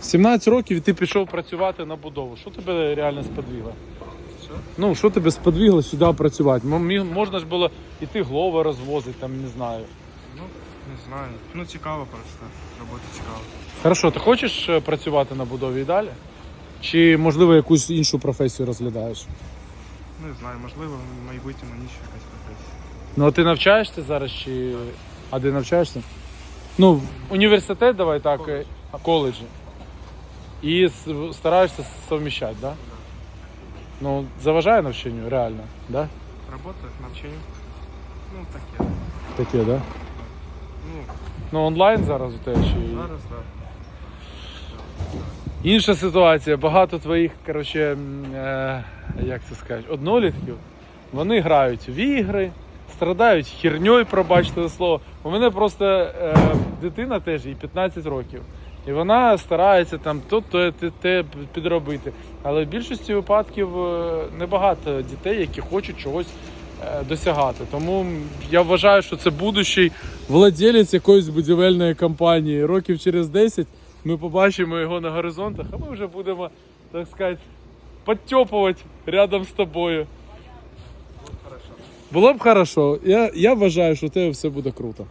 17 років і ти пішов працювати на будову. Що тебе реально сподвигло? Що? Ну, що тебе сподвигло сюди працювати? М- Можна ж було іти глови розвозити, там не знаю. Ну, не знаю. Ну, цікаво просто. Робота цікава. Хорошо, ти хочеш е, працювати на будові і далі? Чи можливо якусь іншу професію розглядаєш? Не знаю, можливо, в майбутньому ніч якась професія. Ну, а ти навчаєшся зараз чи. А де навчаєшся? Ну, університет, давай так, е, коледжі. І стараєшся совміщати, так? Да? Ну, заважає навчанню, реально, да? Робота, навчання. Ну, таке. Таке, да? Ну, Ну, онлайн зараз у тебе чи. зараз, так. Інша ситуація. Багато твоїх, коротше, м, е, як це сказати, однолітків, вони грають в ігри, страдають херньою, пробачте за слово. У мене просто е, дитина теж їй 15 років. І вона старається там то, те, те підробити. Але в більшості випадків е, небагато дітей, які хочуть чогось е, досягати. Тому я вважаю, що це будущий владелець якоїсь будівельної компанії. Років через 10 ми побачимо його на горизонтах, а ми вже будемо, так сказати, підтьопувати рядом з тобою. Було б хорошо. Я, я вважаю, що у тебе все буде круто.